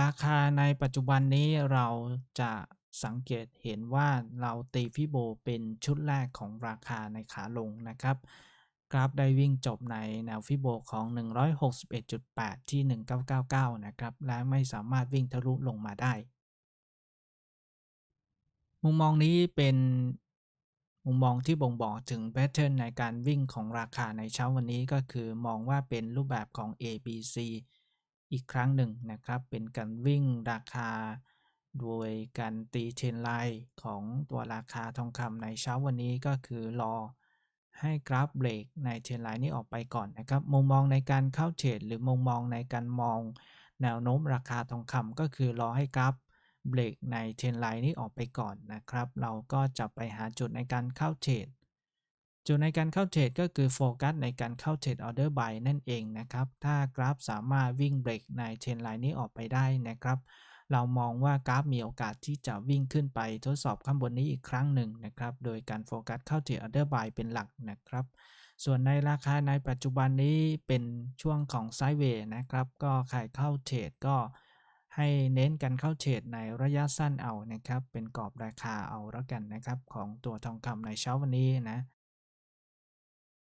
ราคาในปัจจุบันนี้เราจะสังเกตเห็นว่าเราตีฟิโบเป็นชุดแรกของราคาในขาลงนะครับ กราฟได้วิ่งจบในแนวฟิโบของ 161.8 ที่ 1999 นะครับ และไม่สามารถวิ่งทะลุลงมาได้ มุมมองนี้เป็นมุมมองที่บ่งบอกถึงแพทเทิร์นในการวิ่งของราคาในเช้าวันนี้ก็คือมองว่าเป็นรูปแบบของ A B C อีกครั้งหนึ่งนะครับ เป็นการวิ่งราคา โดยการตีเทรนไลน์ของตัวราคาทองคำในเช้าวันนี้ก็คือรอให้กราฟเบรกในเทรนไลน์นี้ออกไปก่อนนะครับ มุมมองในการเข้าเทรดหรือมุมมองในการมองแนวโน้มราคาทองคำก็คือรอให้กราฟเบรกในเทรนไลน์นี้ออกไปก่อนนะครับ เราก็จะไปหาจุดในการเข้าเทรด จุดในการเข้าเทรดก็คือโฟกัสในการเข้าเทรดออเดอร์บายนั่นเองนะครับ ถ้ากราฟสามารถวิ่งเบรกในเทรนไลน์นี้ออกไปได้นะครับ เรามองว่ากราฟมีโอกาสที่จะวิ่งขึ้นไปทดสอบข้างบนนี้อีกครั้งหนึ่งนะครับ โดยการโฟกัสเข้าเทรดออเดอร์บายเป็นหลักนะครับ ส่วนในราคาในปัจจุบันนี้เป็นช่วงของไซด์เวย์นะครับ ก็ใครเข้าเทรดก็ให้เน้นการเข้าเทรดในระยะสั้นเอานะครับ เป็นกรอบราคาเอาแล้วกันนะครับ ของตัวทองคำในเช้าวันนี้นะ